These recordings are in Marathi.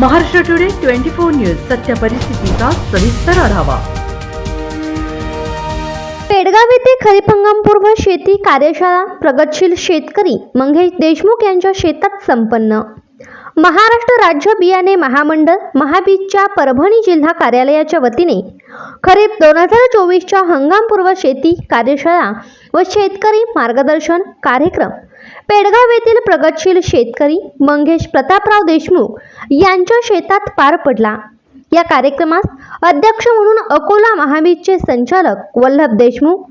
Maharashtra today twenty four news सत्य परिस्थितीचा सविस्तर आढावा. पेडगाव येथे खरीप हंगामपूर्व शेती कार्यशाळा प्रगतशील शेतकरी मंगेश देशमुख यांच्या शेतात संपन्न. महाराष्ट्र राज्य बियाणे महामंडळ महाबीजच्या परभणी जिल्हा कार्यालयाच्या वतीने खरीप दोन हजार चोवीसच्या हंगामपूर्व शेती कार्यशाळा व शेतकरी मार्गदर्शन कार्यक्रम पेडगाव येथील प्रगतशील शेतकरी मंगेश प्रतापराव देशमुख यांच्या शेतात पार पडला. या कार्यक्रमास अध्यक्ष म्हणून अकोला महाबीजचे संचालक वल्लभ देशमुख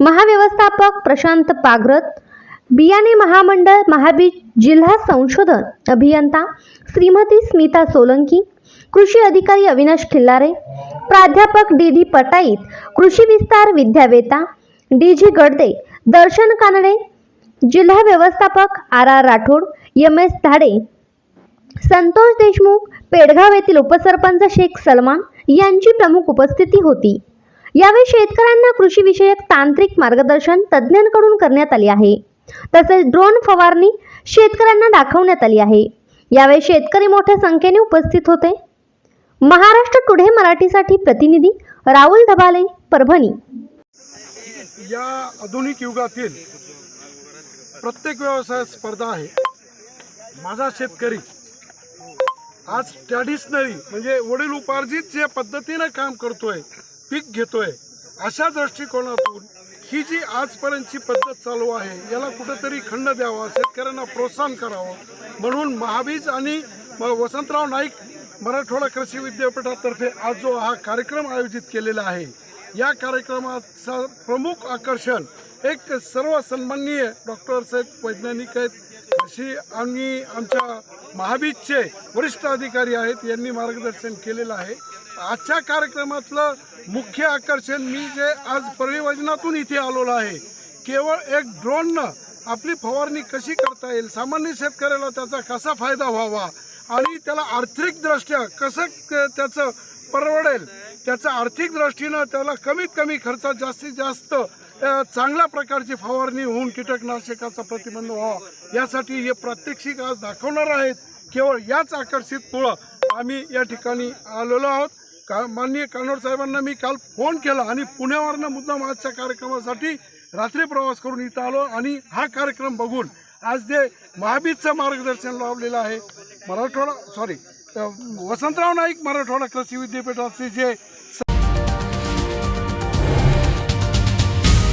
महाव्यवस्थापक प्रशांत पागरत बियाणे महामंडळ महाबीज जिल्हा संशोधन अभियंता श्रीमती स्मिता सोलंकी कृषी अधिकारी अविनाश खिल्लारे प्राध्यापक डी डी पटाईत कृषी विस्तार विद्यावेता डी जी गडदे दर्शन कानडे जिल्हा व्यवस्थापक R R Rathod M S Dhade Santosh Deshmukh Pedgaon येथील उपसरपंच शेख सलमान यांची प्रमुख उपस्थिती होती. यावेळी शेतकऱ्यांना कृषीविषयक तांत्रिक मार्गदर्शन तज्ज्ञांकडून करण्यात आले आहे. तसेच ड्रोन फवारणी शेतकऱ्यांना दाखवण्यात आली आहे. यावेळी शेतकरी मोठ्या संख्येने उपस्थित होते. महाराष्ट्र टुडे मराठीसाठी प्रतिनिधी राहुल धबाले परभणी. या आधुनिक युगातील प्रत्येक व्यवसाय स्पर्धा आहे. माझा शेतकरी आज ट्रॅडिशनरी म्हणजे वडील उपार्जित जे पद्धतीनं काम करतोय पीक घेतोय अशा दृष्टिकोनातून ही जी आजपर्यंतची पद्धत चालू आहे याला कुठंतरी खंड द्यावा शेतकऱ्यांना प्रोत्साहन करावं. म्हणून महाबीज आणि म- वसंतराव नाईक मराठवाडा कृषी विद्यापीठातर्फे आज जो हा कार्यक्रम आयोजित केलेला आहे या कार्यक्रमाचा प्रमुख आकर्षण एक सर्व सन्माननीय डॉक्टर वैज्ञानिक आहेत. अशी आम्ही आमच्या महाबीजचे वरिष्ठ अधिकारी आहेत यांनी मार्गदर्शन केलेलं आहे. आजच्या कार्यक्रमातलं मुख्य आकर्षण मी जे आज परिवजनातून इथे आलेलो आहे केवळ एक ड्रोननं आपली फवारणी कशी करता येईल सामान्य शेतकऱ्याला त्याचा कसा फायदा व्हावा आणि त्याला आर्थिकदृष्ट्या कसं क- त्याचं परवडेल त्याचं आर्थिक दृष्टीनं त्याला कमीत कमी खर्चात जास्तीत जास्त चांगल्या प्रकारची फवारणी होऊन कीटकनाशकाचा प्रतिबंध व्हावा. यासाठी हे प्रात्यक्षिक आज दाखवणार आहेत. केवळ याच आकर्षित मुळं आम्ही या ठिकाणी आलेलो आहोत. का माननीय कानोड साहेबांना मी काल फोन केला आणि पुण्यावरनं मुद्दाम आजच्या कार्यक्रमासाठी रात्री प्रवास करून इथं आलो आणि हा कार्यक्रम बघून आज जे महाबीजचं मार्गदर्शन लावलेलं आहे मराठवाडा सॉरी वसंतराव नाईक मराठवाडा कृषी विद्यापीठाचे जे